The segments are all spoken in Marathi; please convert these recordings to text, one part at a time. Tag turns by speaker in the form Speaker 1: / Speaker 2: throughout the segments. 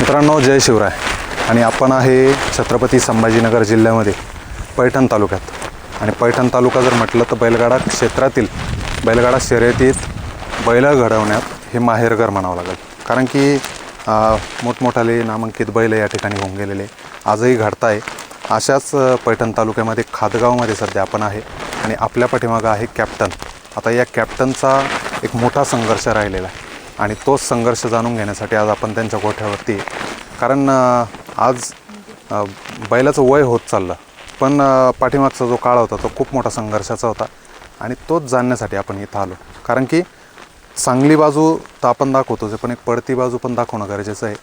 Speaker 1: मित्रांनो जय शिवराय. आणि आपण आहे छत्रपती संभाजीनगर जिल्ह्यामध्ये पैठण तालुक्यात. आणि पैठण तालुका जर म्हटलं तर बैलगाडा क्षेत्रातील बैलगाडा शर्यतीत बैल घडवण्यात हे माहेरघर म्हणावं लागेल. कारण की मोठमोठाले नामांकित बैल या ठिकाणी होऊन गेलेले आजही घडताय. अशाच पैठण तालुक्यामध्ये खादगावमध्ये सध्या आपण आहे. आणि आपल्या पाठीमागं आहे कॅप्टन. आता या कॅप्टनचा एक मोठा संघर्ष राहिलेला आहे. आणि तोच संघर्ष जाणून घेण्यासाठी आज आपण त्यांच्या गोठ्यावरती कारण आज बैलाचं वय होत चाललं. पण पाठीमागचा जो काळ होता तो खूप मोठा संघर्षाचा होता. आणि तोच जाणण्यासाठी आपण इथं आलो. कारण की चांगली बाजू तर आपण दाखवतोच जे पण एक पडती बाजू पण दाखवणं गरजेचं आहे.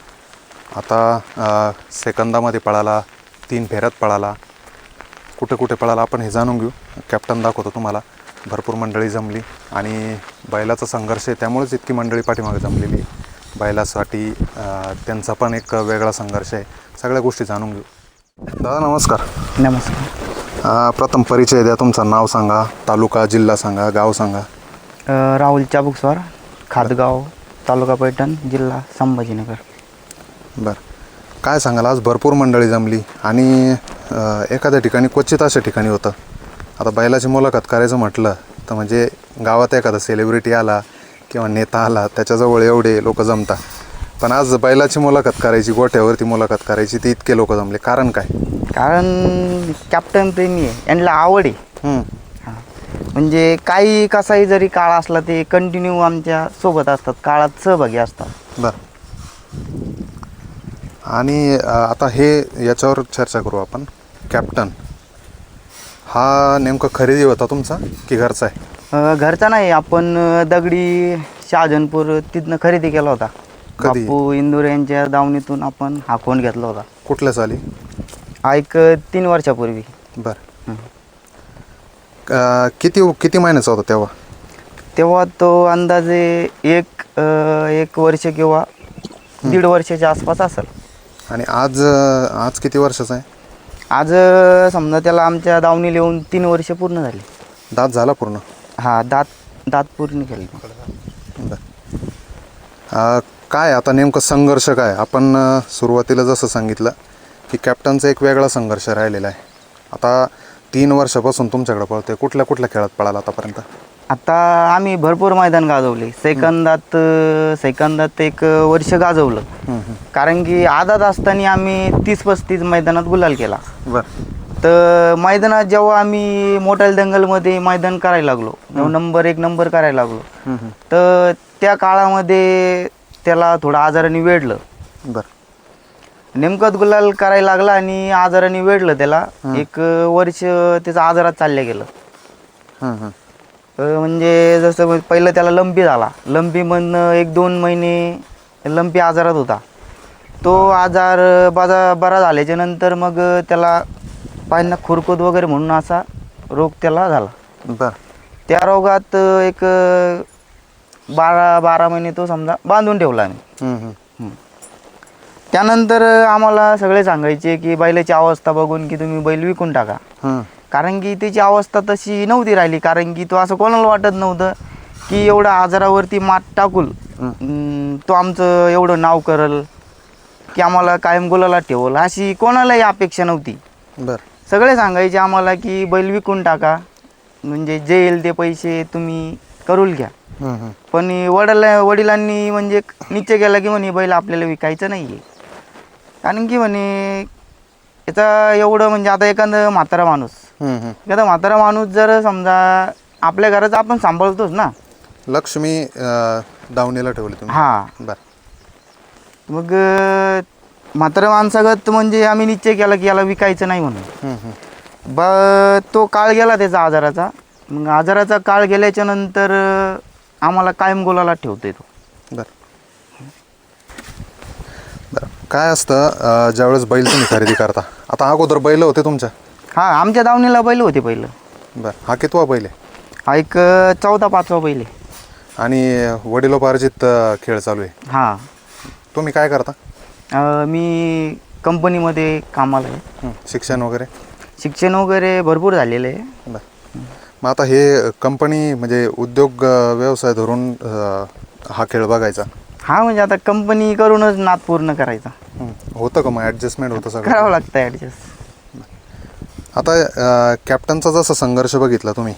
Speaker 1: आता सेकंदामध्ये पळाला तीन फेऱ्यात पळाला. कुठे कुठे पळाला आपण हे जाणून घेऊ. कॅप्टन दाखवतो तुम्हाला. भरपूर मंडळी जमली आणि बैलाचा संघर्ष आहे त्यामुळेच इतकी मंडळी पाठीमागे जमलेली आहे. बैलासाठी त्यांचा पण एक वेगळा संघर्ष आहे. सगळ्या गोष्टी जाणून घेऊ. दादा नमस्कार.
Speaker 2: नमस्कार.
Speaker 1: प्रथम परिचय द्या तुमचं नाव सांगा तालुका जिल्हा सांगा गाव सांगा.
Speaker 2: राहुल चाबुकस्वार खादगाव तालुका पैठण जिल्हा संभाजीनगर.
Speaker 1: बरं. काय सांगाल आज भरपूर मंडळी जमली आणि एखाद्या ठिकाणी क्वचित अशा ठिकाणी होतं. आता बैलाची मुलाखत करायचं म्हटलं तर म्हणजे गावात एखादा सेलिब्रिटी आला किंवा नेता आला त्याच्याजवळ एवढे लोक जमतात. पण आज बैलाची मुलाखत करायची गोठ्यावरती मुलाखत करायची ती इतके लोक जमले. कारण काय?
Speaker 2: कारण कॅप्टन प्रेमी आहे. यांना आवड आहे. म्हणजे काही कसाही जरी काळ असला ते कंटिन्यू आमच्यासोबत असतात. काळात सहभागी असतात.
Speaker 1: बरं. आणि अं, आता हे याच्यावर चर्चा करू आपण. कॅप्टन हा नेमका खरेदी होता तुमचा की घरचा आहे?
Speaker 2: अ, घरचा नाही आपण अ, दगडी शहाजनपूर तिथनं खरेदी केला होता.
Speaker 1: कधी?
Speaker 2: बापू इंदूर यांच्या दावणीतून आपण हा फोन घेतला होता.
Speaker 1: कुठल्या साली?
Speaker 2: हा एक अ, तीन वर्षापूर्वी.
Speaker 1: बरं. अं, किती किती महिन्याचा होता तेव्हा?
Speaker 2: तेव्हा तो अंदाजे एक अ, एक वर्ष किंवा दीड वर्षाच्या आसपास असेल.
Speaker 1: आणि आज अं, आज किती वर्षाचा आहे?
Speaker 2: आज अ, समजा त्याला आमच्या दावणीला येऊन तीन वर्ष पूर्ण झाली.
Speaker 1: दात झाला पूर्ण?
Speaker 2: हा दात दात पूर्ण केली
Speaker 1: बरं. अं, काय आता नेमकं संघर्ष काय? आपण अं, सुरुवातीला जसं सांगितलं की कॅप्टनचा एक वेगळा संघर्ष राहिलेला आहे. आता तीन वर्षापासून तुमच्याकडे पळतोय. कुठल्या कुठल्या खेळात पळाला आतापर्यंत?
Speaker 2: आता आम्ही भरपूर मैदान गाजवले. सेकंदात सेकंदात एक वर्ष गाजवलं. कारण की आदात असताना आम्ही तीस पस्तीस मैदानात गुलाल केला.
Speaker 1: बरं.
Speaker 2: तर मैदानात जेव्हा आम्ही मोठ्या दंगलमध्ये मैदान करायला लागलो जेव्हा नंबर एक नंबर करायला लागलो. तर त्या काळामध्ये त्याला थोडं आजाराने वेढलं.
Speaker 1: बरं.
Speaker 2: नेमकंच गुलाल करायला लागला आणि आजाराने वेढलं त्याला. एक वर्ष त्याचं आजारात चाललं गेलं. म्हणजे जसं पहिलं त्याला लंपी झाला. लंपीमधनं एक दोन महिने लंपी आजारात होता. तो आजार बाजा बरा झाल्याच्यानंतर मग त्याला पायांना खुरकत वगैरे म्हणून असा रोग त्याला झाला.
Speaker 1: बरं.
Speaker 2: त्या रोगात एक बारा बारा महिने तो समजा बांधून ठेवला आम्ही. त्यानंतर आम्हाला सगळे सांगायचे की बैलाची अवस्था बघून की तुम्ही बैल विकून टाका. कारण की त्याची अवस्था तशी नव्हती राहिली. कारण की तो असं कोणाला वाटत नव्हतं की एवढं आजारावरती मात टाकूल. तो आमचं एवढं नाव करल की आम्हाला कायम गुलाला ठेवल. अशी कोणालाही अपेक्षा नव्हती.
Speaker 1: बरं.
Speaker 2: सगळे सांगायचे आम्हाला की बैल विकून टाका. म्हणजे जे येईल ते पैसे तुम्ही करून घ्या. पण वडिला वडिलांनी म्हणजे निश्चय केला की म्हणे बैल आपल्याला विकायचं नाही आहे कारण की म्हणे याचा एवढं म्हणजे आता एखादं म्हातारा माणूस. एखादा म्हातारा माणूस जर समजा आपल्या घराचं आपण सांभाळतोच ना.
Speaker 1: लक्ष्मी दावणीला ठेवली तुम्ही.
Speaker 2: हां.
Speaker 1: बरं.
Speaker 2: मग म्हातारा माणसागत म्हणजे आम्ही निश्चय केला की याला विकायचं नाही म्हणून. ब तो काळ गेला त्याचा आजाराचा. मग आजाराचा काळ गेल्याच्यानंतर आम्हाला कायम गोलाला ठेवतोय तो.
Speaker 1: बरं. बरं. काय असतं अं, ज्यावेळेस बैल तुम्ही खरेदी करता? आता अगोदर बैल होते तुमच्या.
Speaker 2: हां आमच्या दावणीला बैल होते पहिलं.
Speaker 1: बरं हा कितवा बैल आहे?
Speaker 2: हा एक अं, चौथा पाचवा बैल आहे.
Speaker 1: आणि वडिलोपार्जित अं, खेळ चालू आहे.
Speaker 2: हां.
Speaker 1: तुम्ही काय करता?
Speaker 2: अं, मी कंपनीमध्ये कामाला आहे.
Speaker 1: हं, शिक्षण वगैरे?
Speaker 2: शिक्षण वगैरे भरपूर झालेलं आहे.
Speaker 1: बरं. मग आता हे कंपनी म्हणजे उद्योग अं, व्यवसाय धरून अं, हा खेळ बघायचा.
Speaker 2: हा म्हणजे आता कंपनी करूनच नाद पूर्ण करायचा.
Speaker 1: होतं का मग? ॲडजस्टमेंट होतं सगळं?
Speaker 2: करावं लागतं ॲडजस्ट
Speaker 1: आता कॅप्टनचा जसा संघर्ष बघितला तुम्ही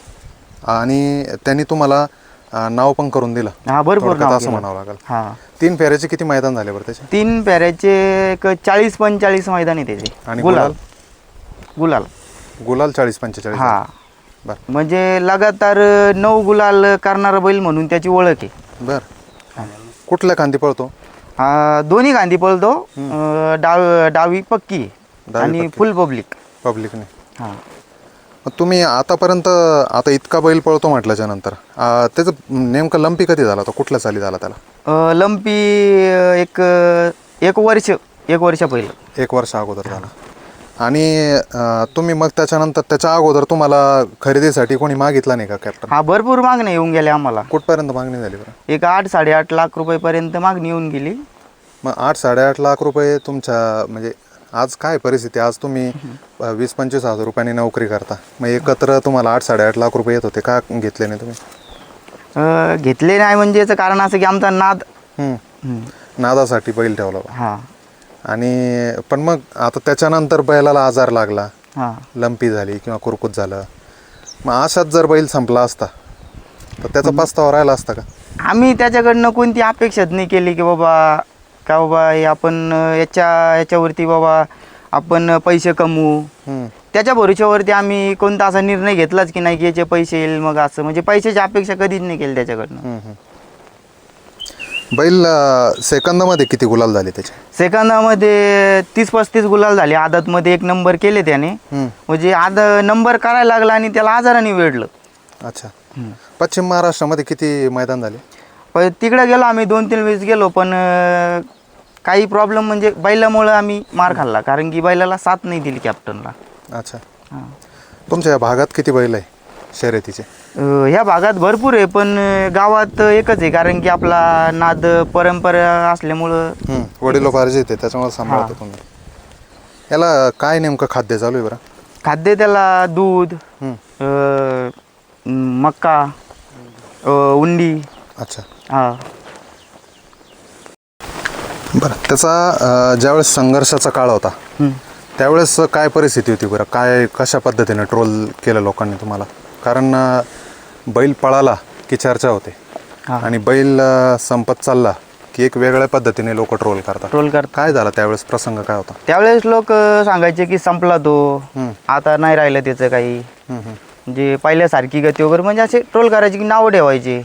Speaker 1: आणि त्यांनी तुम्हाला नाव पण करून दिलं.
Speaker 2: हा भरपूर
Speaker 1: थोडक्यात असं. म्हणावं लागेल.
Speaker 2: हा.
Speaker 1: तीन फेऱ्याचे किती मैदान झाले बरं त्याचे?
Speaker 2: तीन पेऱ्याचे एक चाळीस पंचेचाळीस मैदान आहे त्याचे.
Speaker 1: आणि
Speaker 2: गुलाल. गुलाल?
Speaker 1: गुलाल. चाळीस पंचेचाळीस
Speaker 2: हा.
Speaker 1: बर.
Speaker 2: म्हणजे लगातार नऊ गुलाल करणारा बैल म्हणून त्याची ओळख आहे.
Speaker 1: बर. कुठल्या खांदी पळतो?
Speaker 2: हा, दोन्ही गांधी पळतो. अं, डाव डावी पक्की आहे.
Speaker 1: डावी
Speaker 2: आणि
Speaker 1: पक्की.
Speaker 2: Full public.
Speaker 1: पब्लिकने.
Speaker 2: हा.
Speaker 1: मग तुम्ही आतापर्यंत आता इतका बैल पळतो म्हटल्याच्या नंतर अं, त्याचं नेमकं लंपी कधी झाला तो कुठल्या साली झाला त्याला?
Speaker 2: अं, लंपी अं, एक एक वर्ष एक वर्ष पहिलं.
Speaker 1: एक वर्ष अगोदर झाला. आणि अं, तुम्ही मग त्याच्यानंतर त्याच्या अगोदर तुम्हाला खरेदीसाठी कोणी मागितला नाही का कॅप्टन
Speaker 2: हा भरपूर मागणी येऊन गेल्या आम्हाला.
Speaker 1: कुठपर्यंत मागणी झाली बरं?
Speaker 2: एक आठ साडेआठ लाख रुपयेपर्यंत मागणी येऊन गेली.
Speaker 1: मग आठ साडेआठ लाख रुपये तुमच्या म्हणजे आज काय परिस्थिती? आज तुम्ही वीस पंचवीस हजार रुपयांनी नोकरी करता. मग एकत्र तुम्हाला आठ साडेआठ लाख रुपये येत होते. का घेतले नाही तुम्ही?
Speaker 2: घेतले नाही म्हणजे याचं कारण असं की आमचा नाद
Speaker 1: नादासाठी बैल ठेवला.
Speaker 2: हा.
Speaker 1: आणि पण मग आता त्याच्यानंतर बैलाला आजार लागला.
Speaker 2: हा.
Speaker 1: लंपी झाली किंवा कुरकुत झालं. मग अशात जर बैल संपला असता तर त्याचा पस्तावा राहिला असता का?
Speaker 2: आम्ही त्याच्याकडनं कोणती अपेक्षाच नाही केली की बाबा का बाबा हे आपण अं, याच्या याच्यावरती बाबा आपण पैसे कमवू.
Speaker 1: हम्म.
Speaker 2: त्याच्या भरोश्यावरती आम्ही कोणता असा निर्णय घेतलाच की नाही की याचे पैसे येईल मग असं. म्हणजे पैशाची अपेक्षा कधीच नाही केली त्याच्याकडनं.
Speaker 1: बैल अं, सेकंदामध्ये किती गुलाल झाले त्याचे?
Speaker 2: सेकंदामध्ये तीस पस्तीस गुलाल झाले. आदतमध्ये एक नंबर केले त्याने. म्हणजे आद नंबर करायला लागला आणि त्याला आजाराने वेढलं.
Speaker 1: अच्छा. पश्चिम महाराष्ट्रामध्ये किती मैदान झाले?
Speaker 2: पण तिकडे गेलो आम्ही दोन तीन वेळेस गेलो पण अं, काही प्रॉब्लेम म्हणजे बैलामुळं आम्ही मार खाल्ला कारण की बैलाला साथ नाही दिली कॅप्टनला
Speaker 1: अच्छा. तुमच्या या भागात किती बैल आहे शर्यतीचे?
Speaker 2: ह्या भागात भरपूर आहे पण अं, गावात एकच आहे कारण की आपला नाद परंपरा असल्यामुळं
Speaker 1: हम्म. वडिलोपार्जित आहे त्याच्यामुळे सांभाळतो तुम्ही. याला काय नेमकं खाद्य चालू आहे बरं?
Speaker 2: खाद्य त्याला दूध. अं, मक्का अं, उंडी.
Speaker 1: अच्छा.
Speaker 2: हा.
Speaker 1: बरं. त्याचा ज्यावेळेस संघर्षाचा काळ होता. त्यावेळेस काय परिस्थिती होती बरं? काय कशा पद्धतीने ट्रोल केलं लोकांनी तुम्हाला? कारण बैल पळाला की चर्चा होते.
Speaker 2: हा.
Speaker 1: आणि बैल संपत चालला की एक वेगळ्या पद्धतीने लोक ट्रोल करतात.
Speaker 2: ट्रोल करत
Speaker 1: काय झालं त्यावेळेस? प्रसंग काय होता?
Speaker 2: त्यावेळेस लोक सांगायचे की संपला तो. आता नाही राहिलं त्याचं काही. म्हणजे पहिल्यासारखी गती वगैरे म्हणजे असे ट्रोल करायचे की नावं ठेवायचे.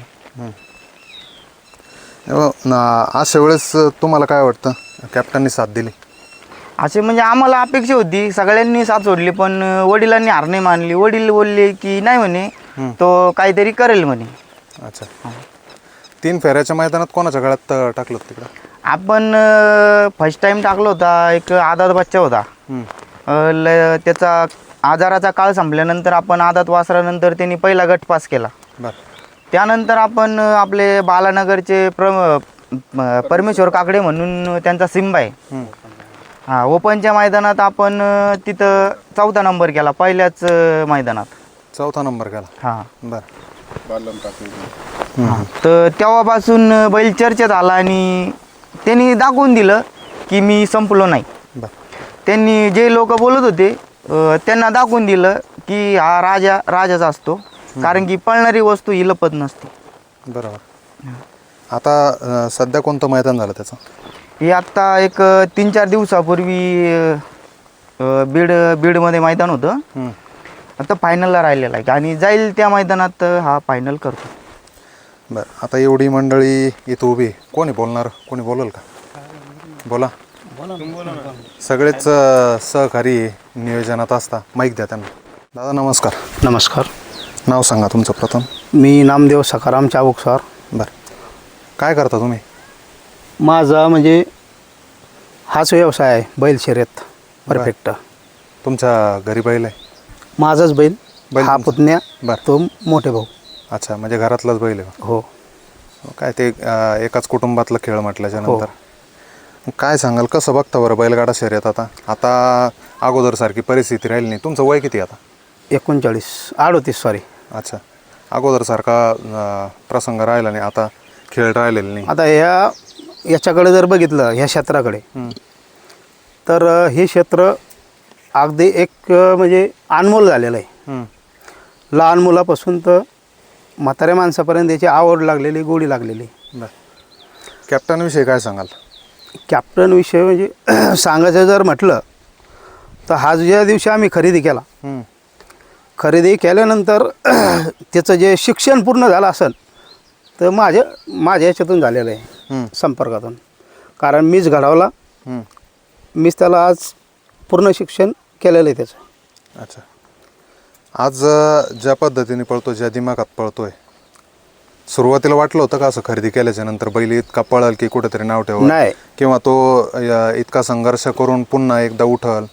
Speaker 1: अशा वेळेस तुम्हाला काय वाटतं? कॅप्टननी साथ दिली.
Speaker 2: असे म्हणजे आम्हाला अपेक्षा होती. सगळ्यांनी साथ सोडली पण वडिलांनी हार नाही मानली. वडील बोलले की नाही म्हणे तो काहीतरी करेल म्हणे.
Speaker 1: अच्छा. तीन फेऱ्याच्या मैदानात कोणाच्या गळ्यात टाकलं तिकडं?
Speaker 2: आपण फर्स्ट टाइम टाकलो होता. एक आदात बच्चा होता. त्याचा आजाराचा काळ संपल्यानंतर आपण आदात वासरानंतर त्यांनी पहिला गट पास केला.
Speaker 1: बरं.
Speaker 2: त्यानंतर आपण आपले बालानगरचे प्र परमेश्वर काकडे म्हणून त्यांचा सिंबा आहे. हा ओपनच्या मैदानात आपण तिथं चौथा नंबर केला पहिल्याच मैदानात.
Speaker 1: चौथा नंबर गेला
Speaker 2: हां.
Speaker 1: बरं.
Speaker 2: तर तेव्हापासून बैल चर्चेत आला आणि त्यांनी दाखवून दिलं की मी संपलो नाही.
Speaker 1: बरं.
Speaker 2: त्यांनी जे लोक बोलत होते त्यांना दाखवून दिलं की हा राजा राजाचा असतो. कारण की पळणारी वस्तू ही लपत नसते.
Speaker 1: बरोबर. आता अं, सध्या कोणतं मैदान झालं त्याचं?
Speaker 2: ही आत्ता एक अ, तीन चार दिवसापूर्वी अ, अ, बीड बीडमध्ये मैदान होतं. आता फायनलला राहिलेला आहे. आणि जाईल त्या मैदानात अ, हा फायनल करतो.
Speaker 1: बरं आता एवढी मंडळी इथं उभी आहे. कोणी बोलणार? कोणी बोलल का? बोला. सगळेच अं, सहकारी नियोजनात असता. माईक द्या त्यांना. दादा नमस्कार.
Speaker 3: नमस्कार.
Speaker 1: नाव सांगा तुमचं प्रथम.
Speaker 3: मी नामदेव सखाराम चाबुक सर.
Speaker 1: बरं. काय करता तुम्ही?
Speaker 3: माझा म्हणजे हाच व्यवसाय आहे बैल शर्यत परफेक्ट.
Speaker 1: तुमच्या घरी बैल आहे?
Speaker 3: माझाच बैल
Speaker 1: बैल
Speaker 3: हा
Speaker 1: तुमचा?
Speaker 3: पुतण्या
Speaker 1: बरं.
Speaker 3: तो मोठे भाऊ.
Speaker 1: अच्छा म्हणजे घरातलाच बैल आहे
Speaker 3: हो.
Speaker 1: काय ते अं, एकाच कुटुंबातलं खेळ म्हटल्याच्या नंतर. काय सांगाल कसं बघता बरं बैलगाडा शर्यत आता? आता अगोदर सारखी परिस्थिती राहिली नाही. तुमचं वय किती आता?
Speaker 3: एकोणचाळीस अडोतीस सॉरी
Speaker 1: अच्छा अगोदर सारखा अं, प्रसंग राहिला नाही आता खेळ राहिलेले नाही
Speaker 3: आता ह्या याच्याकडे जर बघितलं ह्या क्षेत्राकडे.
Speaker 4: तर हे क्षेत्र अगदी एक म्हणजे अनमोल झालेलं आहे. लहान मुलापासून तर म्हाताऱ्या माणसापर्यंत याची आवड लागलेली गोडी लागलेली
Speaker 1: बर कॅप्टन विषयी काय सांगाल
Speaker 4: कॅप्टन विषय म्हणजे सांगायचं जर म्हटलं तर हा ज्या दिवशी आम्ही खरेदी केला. खरेदी केल्यानंतर त्याचं जे शिक्षण पूर्ण झालं असेल तर माझ्या माझ्या याच्यातून झालेलं आहे. संपर्कातून कारण मीच घडवला. मीच त्याला आज पूर्ण शिक्षण केलेलं आहे त्याचं
Speaker 1: अच्छा आज ज्या पद्धतीने पळतो ज्या दिमागात पळतोय सुरुवातीला वाटलं होतं का असं खरेदी केल्याच्यानंतर बैल इतका पळल की कुठेतरी नाव ठेवल
Speaker 4: नाही.
Speaker 1: किंवा तो इतका संघर्ष करून पुन्हा एकदा उठल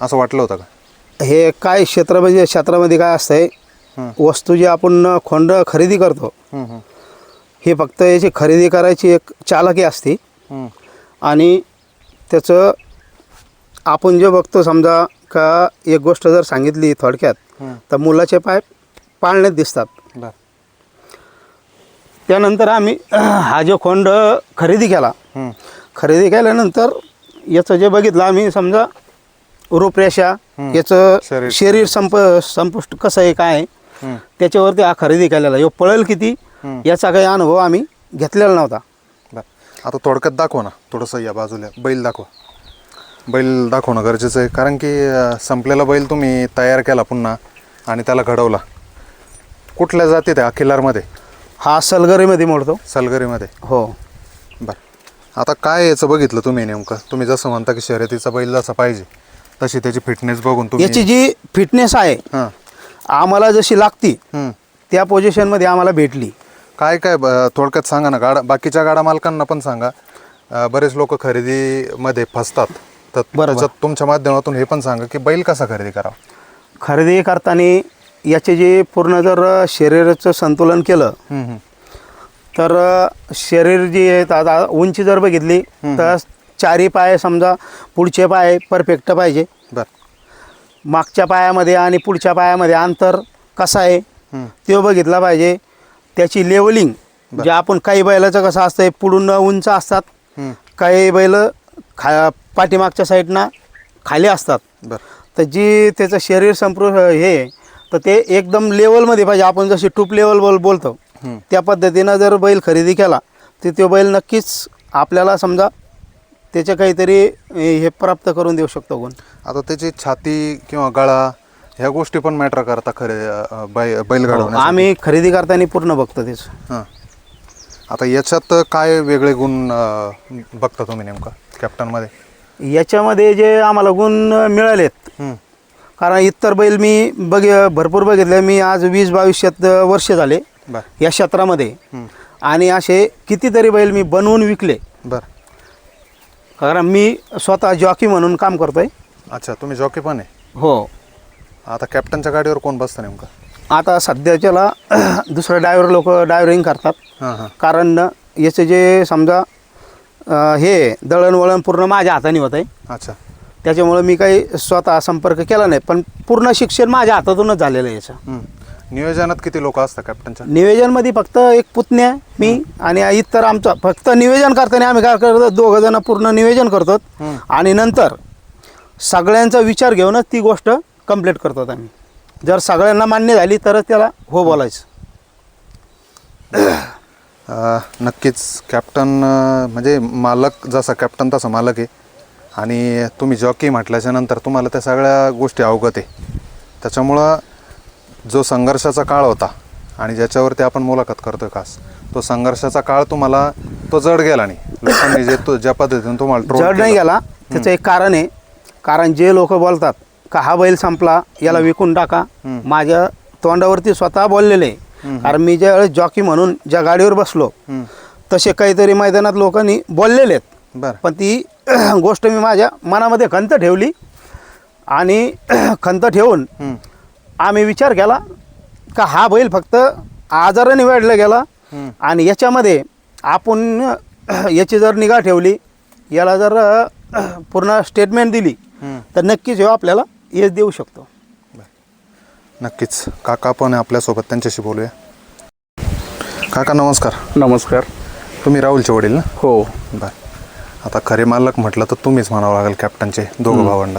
Speaker 1: असं वाटलं होतं का
Speaker 4: हे काय क्षेत्र म्हणजे क्षेत्रामध्ये काय असतंय. वस्तू जी आपण खोंड खरेदी करतो. हे फक्त याची खरेदी करायची एक चालकी असते. आणि त्याचं आपण जे बघतो समजा का एक गोष्ट जर सांगितली थोडक्यात. तर मुलाचे पाय पाळण्यात दिसतात त्यानंतर आम्ही हा जो खोंड खरेदी केला. खरेदी केल्यानंतर याचं जे बघितलं आम्ही समजा रूपरेषा. याचं
Speaker 1: शरीर.
Speaker 4: संप संपुष्ट कसं आहे काय आहे. त्याच्यावरती हा खरेदी केलेला ह्यो पळेल किती. याचा काही अनुभव आम्ही घेतलेला नव्हता.
Speaker 1: आता थोडक्यात दाखव ना थोडंसं या बाजूला. बैल दाखवा. बैल दाखवणं गरजेचं आहे. कारण की संपलेला बैल तुम्ही तयार केला पुन्हा आणि त्याला घडवला. कुठल्या जातीत आहे? अखिलारमध्ये?
Speaker 4: हा सलगरीमध्ये मोडतो.
Speaker 1: सलगरीमध्ये?
Speaker 4: हो.
Speaker 1: बरं. आता काय याचं बघितलं तुम्ही नेमकं? तुम्ही जसं म्हणता की शर्यतीचा बैल जसा पाहिजे. तशी त्याची फिटनेस बघून तुम्ही
Speaker 4: याची जी फिटनेस आहे
Speaker 1: हां
Speaker 4: आम्हाला जशी लागती
Speaker 1: हं.
Speaker 4: त्या पोझिशनमध्ये आम्हाला भेटली
Speaker 1: काय काय ब- थोडक्यात सांगा ना गाडा बाकीच्या गाडा मालकांना पण सांगा अं, बरेच लोक खरेदीमध्ये फसतात तर
Speaker 4: बरोबर.
Speaker 1: त्याच्यात तुमच्या माध्यमातून हे पण सांगा की बैल कसा खरेदी करावा
Speaker 4: खरेदी करताना याचे जे पूर्ण जर शरीराचं संतुलन केलं. तर शरीर जे आहे आता उंची जर बघितली तर चारी पाय समजा पुढचे पाय परफेक्ट पाहिजे.
Speaker 1: बरं.
Speaker 4: मागच्या पायामध्ये आणि पुढच्या पायामध्ये अंतर कसं आहे. ते बघितलं पाहिजे. त्याची लेवलिंग जे आपण काही बैलाचं कसं असतं पुढून उंच असतात. काही बैल खा पाठीमागच्या साईडनं खाली असतात.
Speaker 1: बरं.
Speaker 4: तर जी त्याचं शरीर संप्रू हे तर ते एकदम लेवलमध्ये पाहिजे. आपण जशी टूप लेवल बोल बोलतो. त्या पद्धतीनं जर बैल खरेदी केला तर तो बैल नक्कीच आपल्याला समजा त्याचे काहीतरी हे प्राप्त करून देऊ शकतो गुण
Speaker 1: आता त्याची छाती किंवा गळा ह्या गोष्टी पण मॅटर करता खरे अं, बै बैल
Speaker 4: हो, आम्ही खरेदी करताना पूर्ण बघतो तेच.
Speaker 1: हां. आता याच्यात काय वेगळे गुण अं, बघता तुम्ही नेमका कॅप्टनमध्ये
Speaker 4: याच्यामध्ये जे आम्हाला गुण मिळालेत
Speaker 1: हं.
Speaker 4: कारण इतर बैल मी बघ भरपूर बघितले. मी आज वीस बावीसशेत वर्ष झाले
Speaker 1: बरं.
Speaker 4: या क्षेत्रामध्ये.
Speaker 1: हं.
Speaker 4: आणि असे कितीतरी बैल मी बनवून विकले.
Speaker 1: बरं.
Speaker 4: कारण मी स्वतः जॉकी म्हणून काम करतोय.
Speaker 1: अच्छा तुम्ही जॉकी पण आहे?
Speaker 4: हो.
Speaker 1: आता कॅप्टनच्या गाडीवर कोण बसतं नेमकं?
Speaker 4: आता सध्याच्याला दुसरे ड्रायव्हर लोक ड्रायव्हरिंग करतात.
Speaker 1: हां हां.
Speaker 4: कारण याचे जे समजा अं, हे दळणवळण पूर्ण माझ्या हाताने होत आहे
Speaker 1: अच्छा.
Speaker 4: त्याच्यामुळं मी काही स्वतः संपर्क केला नाही पण पूर्ण शिक्षण माझ्या हातातूनच झालेलं आहे याचं.
Speaker 1: नियोजनात किती लोक असतात कॅप्टनच्या
Speaker 4: नियोजनमध्ये फक्त एक पुतण्या मी आणि इतर आमचं फक्त नियोजन करताना आम्ही काय करतो दोघं जण पूर्ण नियोजन करतो. आणि नंतर सगळ्यांचा विचार घेऊनच ती गोष्ट कंप्लीट करतो आम्ही. जर सगळ्यांना मान्य झाली तरच त्याला हो बोलायचं.
Speaker 1: अं, नक्कीच कॅप्टन अं, म्हणजे मालक जसा कॅप्टन तसा मालक आहे. आणि तुम्ही जॉकी म्हटल्याच्या नंतर तुम्हाला त्या सगळ्या गोष्टी अवगत आहे. त्याच्यामुळं जो संघर्षाचा काळ होता आणि ज्याच्यावरती आपण मुलाखत करतोय खास तो संघर्षाचा काळ तुम्हाला तो जड गेला नाही लोकांनी जे तो ज्या पद्धतीने तुम्हाला
Speaker 4: जड नाही. गेला त्याचं एक कारण आहे कारण जे लोक बोलतात का हा बैल संपला याला विकून टाका. माझ्या तोंडावरती स्वतः बोललेले कारण मी ज्या वेळेस जॉकी म्हणून ज्या गाडीवर बसलो. तसे काहीतरी मैदानात लोकांनी बोललेले आहेत पण ती गोष्ट मी माझ्या मनामध्ये खंत ठेवली आणि खंत ठेवून. आम्ही विचार केला का हा बैल फक्त आजाराने वाढला गेला.
Speaker 1: हं.
Speaker 4: आणि याच्यामध्ये आपण याची जर निगा ठेवली याला जर पूर्ण स्टेटमेंट दिली
Speaker 1: हं.
Speaker 4: तर नक्कीच ह्यो आपल्याला यश देऊ शकतो.
Speaker 1: नक्कीच. काका पण आपल्यासोबत त्यांच्याशी बोलूया. काका नमस्कार.
Speaker 3: नमस्कार.
Speaker 1: तुम्ही राहुलचे वडील ना?
Speaker 3: हो.
Speaker 1: बर. आता खरे मालक म्हटलं तर तुम्हीच म्हणावं लागेल कॅप्टनचे दोघं भावंड.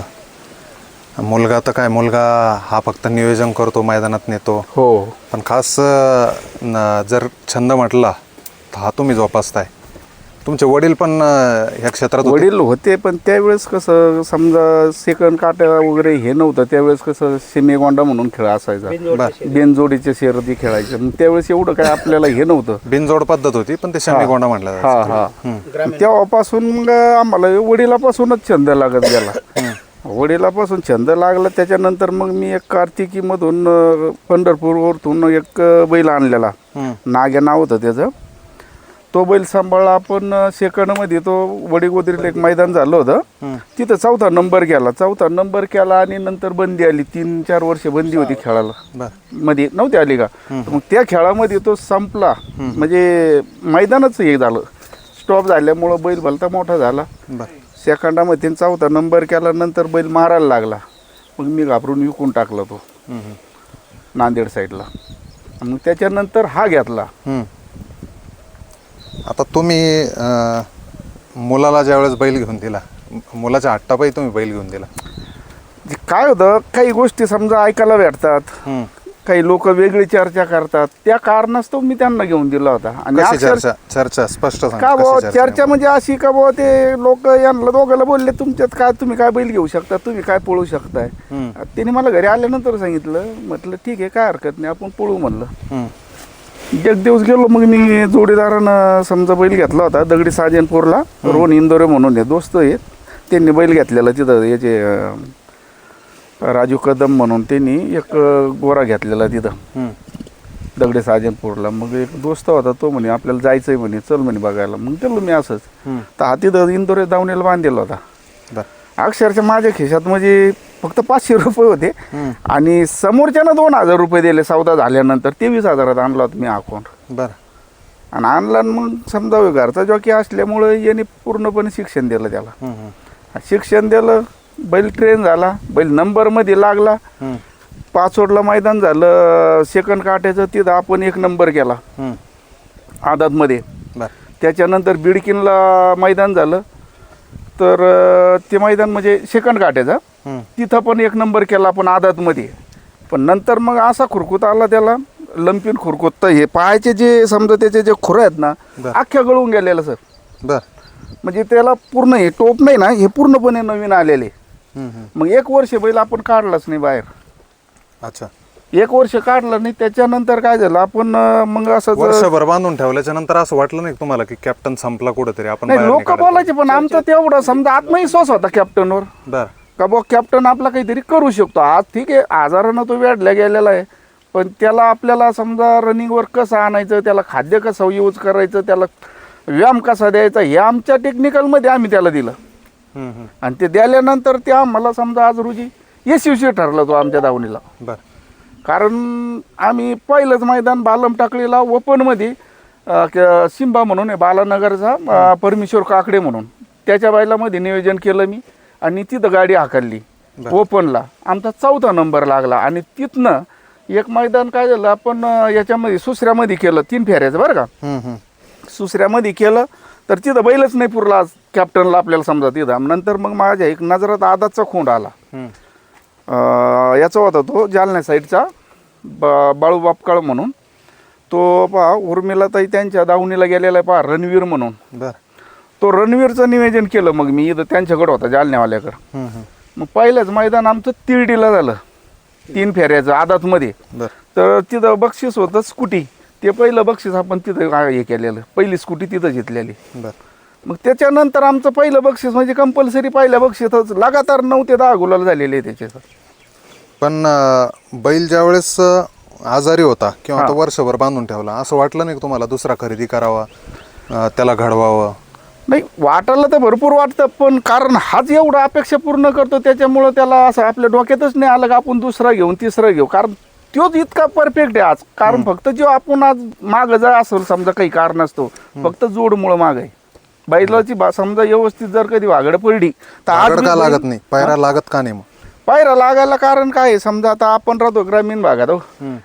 Speaker 1: मुलगा तर काय मुलगा हा फक्त नियोजन करतो मैदानात नेतो.
Speaker 3: हो.
Speaker 1: पण खास न- जर छंद म्हटला तर हा तुम्ही जोपासताय. तुमचे वडील पण अं, ह्या क्षेत्रात होते?
Speaker 3: वडील होते पण त्यावेळेस कसं समजा सेकंड काट्या वगैरे हे नव्हतं त्यावेळेस कसं सेमीगोंडा म्हणून खेळ असायचा. बेनजोडीचे शर्यती. खेळायचे. मग त्यावेळेस एवढं काय आपल्याला हे नव्हतं.
Speaker 1: बिनजोड पद्धत होती पण ते शमी गोंडा म्हटलं
Speaker 3: हा हा. तेव्हापासून मग आम्हाला वडिलापासूनच छंद लागत गेला. वडिलापासून छंद लागला त्याच्यानंतर मग मी एक कार्तिकीमधून पंढरपूरवरतून एक बैल आणलेला. नाग्या नाव होतं त्याचं. तो बैल सांभाळला आपण सेकंडमध्ये तो वडीगोदरीला एक मैदान झालं होतं. तिथं चौथा नंबर केला चौथा नंबर केला आणि नंतर बंदी आली. तीन चार वर्ष बंदी होती खेळायला
Speaker 1: बर.
Speaker 3: मध्ये नव्हती आली का? मग त्या खेळामध्ये तो संपला. म्हणजे मैदानच हे झालं. स्टॉप झाल्यामुळं बैल भलता मोठा झाला. सेकंडामध्ये त्यांनी चौथा नंबर केला नंतर बैल मारायला लागला मग मी घाबरून विकून टाकला तो. नांदेड साईडला मग त्याच्यानंतर हा घेतला.
Speaker 1: आता तुम्ही अं, मुलाला ज्यावेळेस बैल घेऊन दिला म- मुलाच्या हट्टापायी तुम्ही बैल घेऊन दिला
Speaker 3: जे काय होतं काही गोष्टी समजा ऐकायला भेटतात
Speaker 1: हम्म.
Speaker 3: काही लोक वेगळी चर्चा करतात. त्या कारणास्तव मी त्यांना घेऊन दिला होता. आणि
Speaker 1: कशी
Speaker 3: अक्षर-
Speaker 1: चर्चा चर्चा? स्पष्ट सांगा.
Speaker 3: का
Speaker 1: कशी
Speaker 3: बाबा चर्चा म्हणजे अशी का बाबा ते लोक यांना दोघांना बोलले तुमच्यात काय तुम्ही काय बैल घेऊ शकता? तुम्ही काय पळू शकताय?
Speaker 1: हम्म.
Speaker 3: त्यांनी मला घरी आल्यानंतर सांगितलं म्हटलं ठीक आहे काय हरकत नाही आपण पळू म्हणलं.
Speaker 1: हम्म.
Speaker 3: एक दिवस गेलो मग मी जोडीदारानं समजा बैल घेतला होता दगडी साजनपूरला रोहन इंदोरे म्हणून आहे दोस्त आहेत त्यांनी बैल घेतलेला तिथं याचे अं, राजू कदम म्हणून त्यांनी एक गोरा घेतलेला तिथं. दगडे साजनपूरला. मग एक दोस्त होता तो म्हणे आपल्याला जायचंय म्हणे चल म्हणे बघायला. मग गेलो मी असंच. तर हा तिथं इंदोरे दावणीला बांधलेला होता. अक्षरशः माझ्या खिशात म्हणजे फक्त पाचशे रुपये होते. आणि समोरच्यानं दोन हजार रुपये दिले सौदा झाल्यानंतर तेवीस हजारात आणला होता मी अकाउंट
Speaker 1: बर.
Speaker 3: आणि आणला आणि मग समजा घरचा जॉकी असल्यामुळं याने पूर्णपणे शिक्षण दिलं त्याला. शिक्षण दिलं बैल ट्रेन झाला बैल नंबरमध्ये लागला. पाचोडला मैदान झालं सेकंड काट्याचं तिथं आपण एक नंबर केला. आदातमध्ये. त्याच्यानंतर बिडकिनला मैदान झालं. तर ते मैदान म्हणजे सेकंड काट्याचा.
Speaker 1: हम्म.
Speaker 3: तिथं पण एक नंबर केला आपण आदातमध्ये. पण नंतर मग असा खुरकुत आला त्याला. लंपीन खुरकुत. तर हे पायाचे जे समजा त्याचे जे खुरं आहेत ना. अख्ख्या गळून गेलेलं सर.
Speaker 1: बर.
Speaker 3: म्हणजे त्याला पूर्ण हे टोप नाही ना हे पूर्णपणे नवीन आलेले. मग एक वर्ष बैल आपण काढलाच नाही बाहेर.
Speaker 1: अच्छा.
Speaker 3: एक वर्ष काढलं नाही त्याच्यानंतर काय झालं आपण मग असं
Speaker 1: वर्षभर बांधून ठेवल्याच्या नंतर असं वाटलं नाही तुम्हाला की कॅप्टन संपला कुठेतरी? आपण
Speaker 3: लोक? बोलायचे पण आमचा तेवढा समजा आत्मविश्वास होता कॅप्टनवर
Speaker 1: बर.
Speaker 3: का बुवा कॅप्टन आपला काहीतरी करू शकतो. आज ठीक आहे आजारानं तो वेढल्या गेलेला आहे. पण त्याला आपल्याला समजा रनिंगवर कसं आणायचं त्याला खाद्य कसं यूज करायचं त्याला व्यायाम कसा द्यायचा हे आमच्या टेक्निकलमध्ये आम्ही त्याला दिलं. आणि ते द्याल्यानंतर ते आम्हाला समजा आज रोजी यशस्वी ठरला तो आमच्या दावणीला.
Speaker 1: बर.
Speaker 3: कारण आम्ही पहिलंच मैदान बालम टाकलेला ओपनमध्ये सिंबा म्हणून आहे बालानगरचा परमेश्वर काकडे म्हणून. त्याच्या बैलामध्ये नियोजन केलं मी आणि तिथं गाडी हाकलली. ओपनला आमचा चौथा नंबर लागला आणि तिथनं एक मैदान काय झालं आपण याच्यामध्ये सुसऱ्यामध्ये केलं तीन फेऱ्याचं बरं का. सुसऱ्यामध्ये केलं तर तिथं बैलच नाही पुरला आज कॅप्टनला आपल्याला समजा तिथं. नंतर मग माझ्या एक नजरात आदाचा खोंड आला. अं, याचा होता तो जालना साईडचा ब बाळू बापकाळ म्हणून. तो पहा उर्मिला ताई त्यांच्या दावणीला गेलेला आहे पहा रणवीर म्हणून.
Speaker 1: बर.
Speaker 3: तो रणवीरचं नियोजन केलं मग मी इथं त्यांच्याकडं होता जालन्यावाल्याकडं.
Speaker 1: हम्म, हम्म.
Speaker 3: मग पहिलंच मैदान आमचं तिरडीला झालं. तीन फेऱ्याचं आदातमध्ये.
Speaker 1: बर.
Speaker 3: तर तिथं बक्षीस होतं स्कूटी. ते पहिलं बक्षीस आपण तिथं आ- हे केलेलं. पहिली स्कूटी तिथं घेतलेली
Speaker 1: बर.
Speaker 3: मग त्याच्यानंतर आमचं पहिलं बक्षीस म्हणजे कंपल्सरी पहिल्या बक्षीसच लगातार नऊ ते दहा गुलाल झालेले आहे त्याचे.
Speaker 1: पण अं, बैल ज्यावेळेस अं, आजारी होता किंवा तो वर्षभर बांधून ठेवला असं वाटलं नाही का तुम्हाला दुसरा खरेदी करावा अं, त्याला घडवावं?
Speaker 3: नाही वाटायला तर भरपूर वाटतं पण कारण हाच एवढा अपेक्षा पूर्ण करतो त्याच्यामुळं त्याला असं आपल्या डोक्यातच नाही आलं का आपण दुसरा घेऊन तिसरा घेऊ. कारण तोच इतका परफेक्ट आहे आज. कारण फक्त जो आपण आज माग जा असेल समजा काही कारण असतो फक्त जोडमुळं माग आहे. बैलाची बा समजा व्यवस्थित जर कधी वागड पडली तर आज
Speaker 1: आगड का लागत नाही? पायरा लागत का नाही मग?
Speaker 3: पायरा लागायला कारण काय आहे? समजा आता आपण राहतो ग्रामीण भागात हो.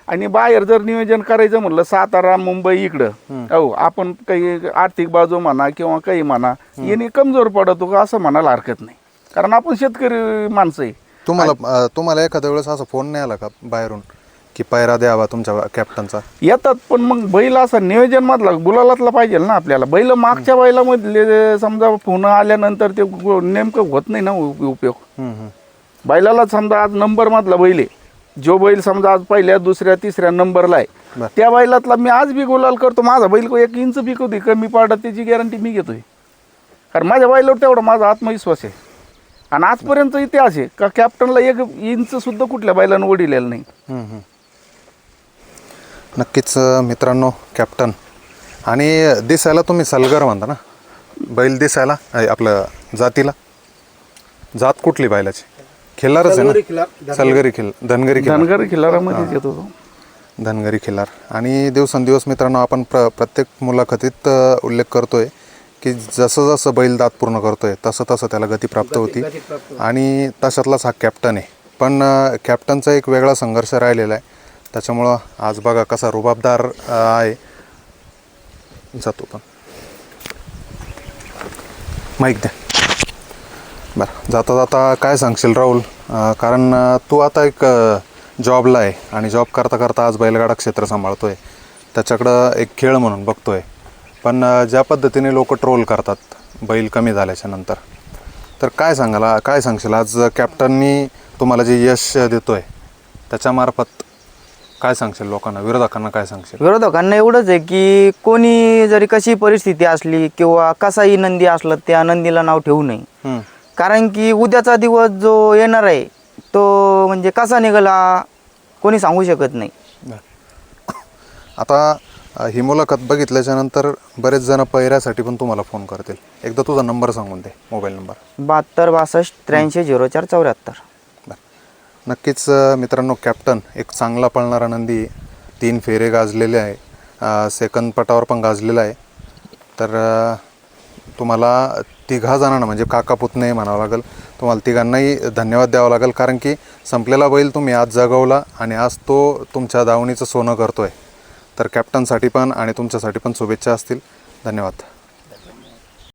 Speaker 3: आणि बाहेर जर नियोजन करायचं म्हणलं सातारा मुंबई इकडं. हो आपण काही आर्थिक बाजू म्हणा किंवा काही म्हणा याने कमजोर पडतो का असं म्हणायला हरकत नाही. कारण आपण शेतकरी माणसं आहे.
Speaker 1: तुम्हाला अं, तुम्हाला एखाद्या वेळेस असा फोन नाही आला का बाहेरून? की पायरा द्यावा तुमच्या कॅप्टनचा
Speaker 3: येतात पण मग बैल असा नियोजन मधला गुलालातला पाहिजे ना आपल्याला. बैल मागच्या बैलामधले समजा फोन आल्यानंतर ते गो- नेमकं होत नाही ना उप- उपयोग.
Speaker 1: हम्म, हम्म.
Speaker 3: बैलाला समजा आज नंबर मधला बैल आहे. जो बैल समजा आज पहिल्या दुसऱ्या तिसऱ्या नंबरला आहे.
Speaker 1: बर.
Speaker 3: त्या बैलातला मी आज बी गुलाल करतो. माझा बैल को एक इंच बी कधी कमी पडत त्याची गॅरंटी मी घेतोय. कारण माझ्या बैलावर तेवढा माझा आत्मविश्वास आहे. आणि आजपर्यंत इतिहास आहे का कॅप्टनला एक इंच सुद्धा कुठल्या बैलानं ओढिलेलं नाही.
Speaker 1: हम्म, हम्म. नक्कीच मित्रांनो कॅप्टन आणि दिसायला तुम्ही सलगर म्हणता ना? बैल दिसायला आपलं जातीला. जात कुठली बैलाची? खिल्लारच आहे ना? सलगरी खिल धनगरी खिल्लार.
Speaker 3: धनगर खिलारामध्येच येतो तो.
Speaker 1: धनगरी खिल्लार. आणि दिवसेंदिवस मित्रांनो आपण प्र प्रत्येक मुलाखतीत उल्लेख करतोय की जसं जसं बैल दात पूर्ण करतोय तसं तसं त्याला गती प्राप्त होती. आणि तशातलाच हा कॅप्टन आहे. पण कॅप्टनचा एक वेगळा संघर्ष राहिलेला आहे. त्याच्यामुळं आज बघा कसा रुबाबदार आहे. जातो पण. माहीत द्या. बरं जाता जाता काय सांगशील राहुल? कारण तू आता एक जॉबला आहे आणि जॉब करता करता आज बैलगाडा क्षेत्र सांभाळतो आहे त्याच्याकडं एक खेळ म्हणून बघतो आहे पण ज्या पद्धतीने लोक ट्रोल करतात बैल कमी झाल्याच्यानंतर तर काय सांगाला काय सांगशील? आज कॅप्टननी तुम्हाला जे यश देतो आहे त्याच्यामार्फत काय सांगशील लोकांना? विरोधकांना काय सांगशील?
Speaker 2: विरोधकांना एवढंच आहे की कोणी जरी कशी परिस्थिती असली किंवा कसाही नंदी असला त्या नंदीला नाव ठेवू नये. कारण की उद्याचा दिवस जो येणार आहे तो म्हणजे कसा निघाला कोणी सांगू शकत नाही.
Speaker 1: आता अ, ही मुलाखत बघितल्याच्या नंतर बरेच जण पहिऱ्यासाठी पण तुम्हाला फोन करतील. एकदा तुझा नंबर सांगून दे मोबाईल नंबर.
Speaker 2: बहात्तर बासष्ट त्र्याऐंशी झिरो चार चौऱ्याहत्तर.
Speaker 1: नक्कीच मित्रांनो कॅप्टन एक चांगला पळणारा नंदी तीन फेरे गाजलेले आहे. सेकंद पटावर पण गाजलेला आहे. तर तुम्हाला तिघा जणांना म्हणजे काका पुतणे म्हणावं लागेल. तुम्हाला तिघांनाही धन्यवाद द्यावा लागेल कारण की संपलेला बैल तुम्ही आज जगवला आणि आज तो तुमच्या दावणीचं सोनं करतो आहे तर कॅप्टनसाठी पण आणि तुमच्यासाठी पण शुभेच्छा असतील. धन्यवाद.